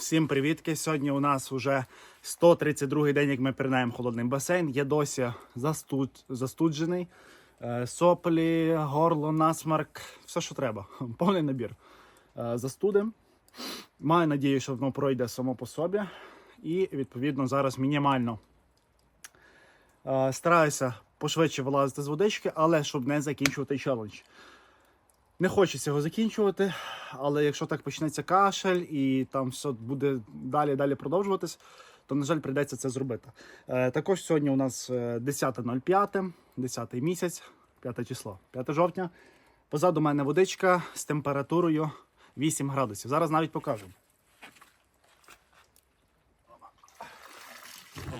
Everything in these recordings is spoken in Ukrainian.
Всім привітки! Сьогодні у нас вже 132-й день, як ми пірнаємо холодний басейн. Я досі застуд... застуджений. Е, Соплі, горло, насмарк, все, що треба. Повний набір. Е, Застудим. Маю надію, що воно пройде само по собі. І, відповідно, зараз мінімально е, стараюся пошвидше вилазити з водички, але щоб не закінчувати челендж. Не хочеться його закінчувати, але якщо так почнеться кашель і там все буде далі далі продовжуватись, то, на жаль, прийдеться це зробити. Е, також сьогодні у нас е, 10.05, 10 місяць, 5 число, 5 жовтня. Позаду мене водичка з температурою 8 градусів. Зараз навіть покажу.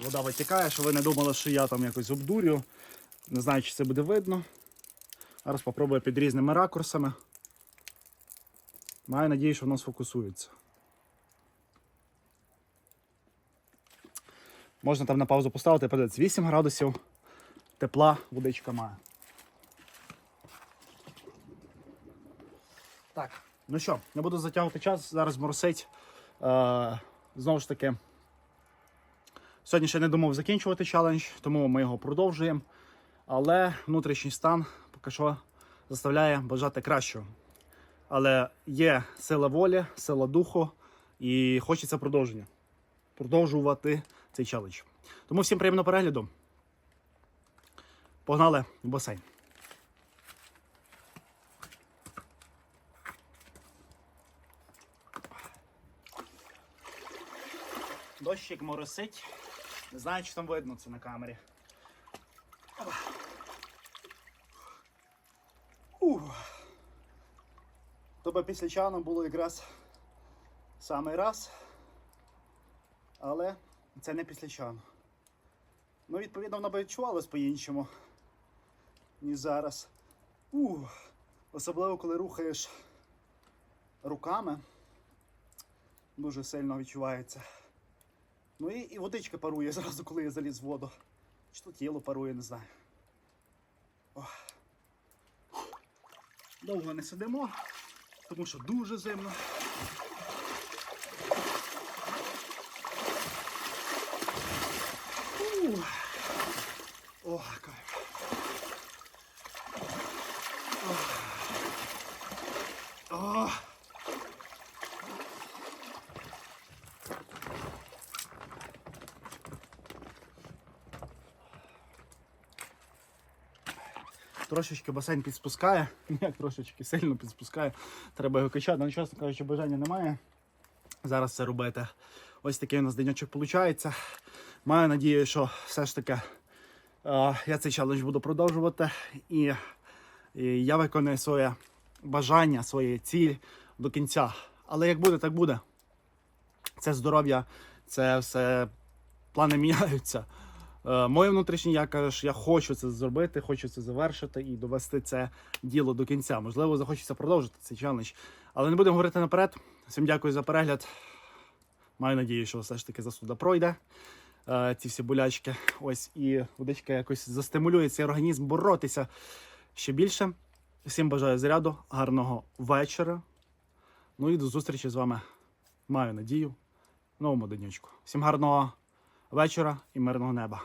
Вода витікає, що ви не думали, що я там якось обдурю. Не знаю, чи це буде видно. Зараз попробую під різними ракурсами. Маю надію, що воно сфокусується. Можна там на паузу поставити, подивитися, 8 градусів тепла водичка має. Так, ну що, не буду затягувати час, зараз моросить. Е, знову ж таки, сьогодні ще не думав закінчувати челендж, тому ми його продовжуємо. Але внутрішній стан поки що заставляє бажати кращого. Але є сила волі, сила духу і хочеться продовження. Продовжувати цей челендж. Тому всім приємного перегляду. Погнали в басейн. Дощик моросить. Не знаю, чи там видно це на камері. Ух. Тобто після чану було якраз самий раз. Але це не після чану. Ну, відповідно, воно би відчувалось по-іншому, ніж зараз. Ух. Особливо, коли рухаєш руками. Дуже сильно відчувається. Ну і, і водичка парує зразу, коли я заліз в воду. Чи то тіло парує, не знаю. Довго не сидимо, тому що дуже зимно. Ух. О, кайф. Трошечки басейн підспускає, як трошечки сильно підспускає. Треба його качати, але чесно кажучи, бажання немає зараз це робити. Ось такий у нас денечок виходить. Маю надію, що все ж таки е, я цей челендж буду продовжувати і я виконую своє бажання, своє ціль до кінця. Але як буде, так буде. Це здоров'я, це все плани міняються. Е, Моє внутрішнє я кажу, що я хочу це зробити, хочу це завершити і довести це діло до кінця. Можливо, захочеться продовжити цей челендж. Але не будемо говорити наперед. Всім дякую за перегляд. Маю надію, що все ж таки засуда пройде. е, Ці всі болячки. Ось і водичка якось застимулює цей організм боротися ще більше. Всім бажаю заряду, гарного вечора. Ну і до зустрічі з вами. Маю надію новому денечку. Всім гарного вечора і мирного неба.